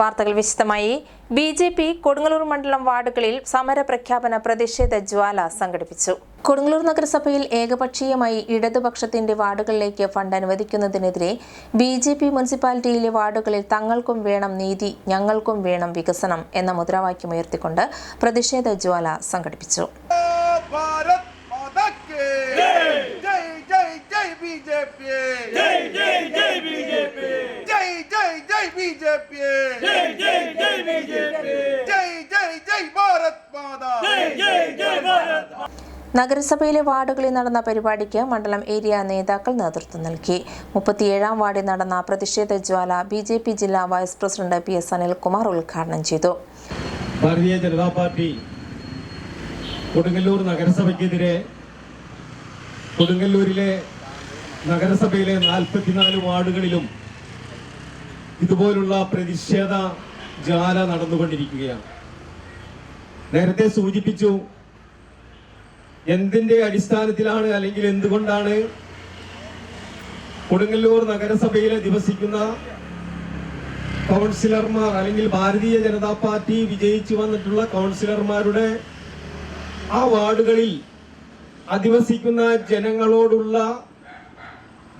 വാർത്തകൾ വിശദമായി. B J P Kodungallur മണ്ഡലം വാർഡുകളിൽ സമര പ്രഖ്യാപന പ്രതിഷേധ ജ്വാല സംഘടിപ്പിച്ചു. കൊടുങ്ങല്ലൂർ നഗരസഭയിൽ ഏകപക്ഷീയമായി ഇടതുപക്ഷത്തിന്റെ വാർഡുകളിലേക്ക് ഫണ്ട് അനുവദിക്കുന്നതിനെതിരെ ബി ജെ പി മുനിസിപ്പാലിറ്റിയിലെ വാർഡുകളിൽ തങ്ങൾക്കും വേണം നീതി ഞങ്ങൾക്കും വേണം വികസനം എന്ന മുദ്രാവാക്യം ഉയർത്തിക്കൊണ്ട് പ്രതിഷേധ ജ്വാല സംഘടിപ്പിച്ചു. ബിജെപി ജയ് ജയ് ജയ് ജയ് ജയ് ജയ് ജയ് ജയ് ജയ് ഭാരത് നഗരസഭയിലെ വാർഡുകളിൽ നടന്ന പരിപാടിക്ക് മണ്ഡലം ഏരിയ നേതാക്കൾ നേതൃത്വം നൽകി. മുപ്പത്തിയേഴാം വാർഡിൽ നടന്ന പ്രതിഷേധ ജ്വാല ബി ജെ പി ജില്ലാ vice president P S Anilkumar ഉദ്ഘാടനം ചെയ്തു. ഭാരതീയ ജനതാ പാർട്ടി കൊടുങ്ങല്ലൂർ നഗരസഭയ്ക്കെതിരെ കൊടുങ്ങല്ലൂരിലെ നഗരസഭയിലെ നാൽപ്പത്തിനാല് വാർഡുകളിലും ഇതുപോലുള്ള പ്രതിഷേധ ജാല നടന്നുകൊണ്ടിരിക്കുകയാണ്. നേരത്തെ സൂചിപ്പിച്ചു എന്തിന്റെ അടിസ്ഥാനത്തിലാണ് അല്ലെങ്കിൽ എന്തുകൊണ്ടാണ് കൊടുങ്ങല്ലൂർ നഗരസഭയിൽ അധിവസിക്കുന്ന കൗൺസിലർമാർ അല്ലെങ്കിൽ ഭാരതീയ ജനതാ പാർട്ടി വിജയിച്ചു വന്നിട്ടുള്ള കൗൺസിലർമാരുടെ ആ വാർഡുകളിൽ അധിവസിക്കുന്ന ജനങ്ങളോടുള്ള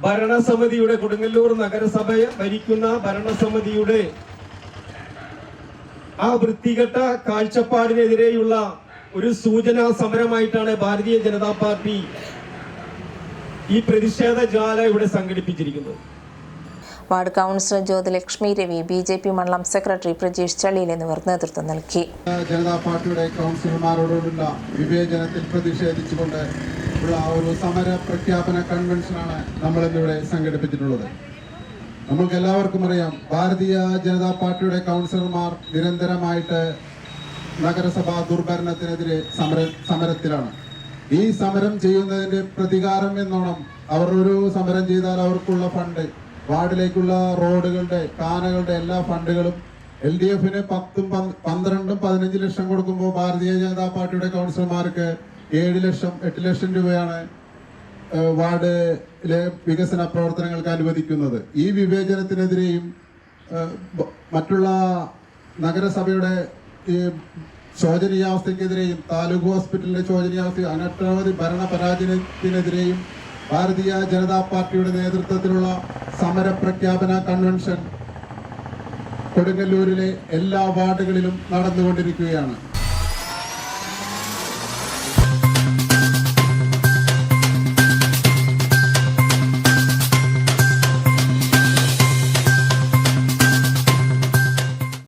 ഭരണസമിതിയുടെ കൊടുങ്ങല്ലൂർ നഗരസഭയെ ഭരിക്കുന്ന ഭരണസമിതിയുടെ ആ വൃത്തികെട്ട കാഴ്ചപ്പാടിനെതിരെയുള്ള ഒരു സൂചനാ സമരമായിട്ടാണ് ഭാരതീയ ജനതാ പാർട്ടി ഈ പ്രതിഷേധ ജാല ഇവിടെ സംഘടിപ്പിച്ചിരിക്കുന്നത്. Ward councillor Jyothilakshmi Ravi B J P മണ്ഡലം സെക്രട്ടറി പ്രജീഷ് ചളിയിൽ എന്നിവർ നേതൃത്വം നൽകി. ജനതാ പാർട്ടിയുടെ കൗൺസിലർമാരോടുള്ള വിവേചനത്തിൽ പ്രതിഷേധിച്ചുകൊണ്ട് ഉള്ള ഒരു സമര പ്രഖ്യാപന കൺവെൻഷനാണ് നമ്മൾ ഇന്നിവിടെ സംഘടിപ്പിച്ചിട്ടുള്ളത്. നമ്മൾക്ക് എല്ലാവർക്കും അറിയാം ഭാരതീയ ജനതാ പാർട്ടിയുടെ കൗൺസിലർമാർ നിരന്തരമായിട്ട് നഗരസഭാ ദുർഭരണത്തിനെതിരെ സമര സമരത്തിലാണ്. ഈ സമരം ചെയ്യുന്നതിന്റെ പ്രതികാരം എന്നോണം അവർ ഒരു സമരം ചെയ്താൽ അവർക്കുള്ള ഫണ്ട് വാർഡിലേക്കുള്ള റോഡുകളുടെ കാനകളുടെ എല്ലാ ഫണ്ടുകളും എൽ ഡി എഫിന് പത്തും പന്ത്രണ്ടും പതിനഞ്ച് ലക്ഷം കൊടുക്കുമ്പോൾ ഭാരതീയ ജനതാ പാർട്ടിയുടെ കൗൺസിലർമാർക്ക് ഏഴ് ലക്ഷം എട്ട് ലക്ഷം രൂപയാണ് വാർഡിലെ വികസന പ്രവർത്തനങ്ങൾക്ക് അനുവദിക്കുന്നത്. ഈ വിവേചനത്തിനെതിരെയും മറ്റുള്ള നഗരസഭയുടെ ഈ ശോചനീയാവസ്ഥയ്ക്കെതിരെയും താലൂക്ക് ഹോസ്പിറ്റലിന്റെ ശോചനീയാവസ്ഥ അനട്ടവധി ഭരണ പരാജയത്തിനെതിരെയും ഭാരതീയ ജനതാ പാർട്ടിയുടെ നേതൃത്വത്തിലുള്ള സമര പ്രഖ്യാപന കൺവെൻഷൻ കൊടുങ്ങല്ലൂരിലെ എല്ലാ വാർഡുകളിലും നടന്നുകൊണ്ടിരിക്കുകയാണ്.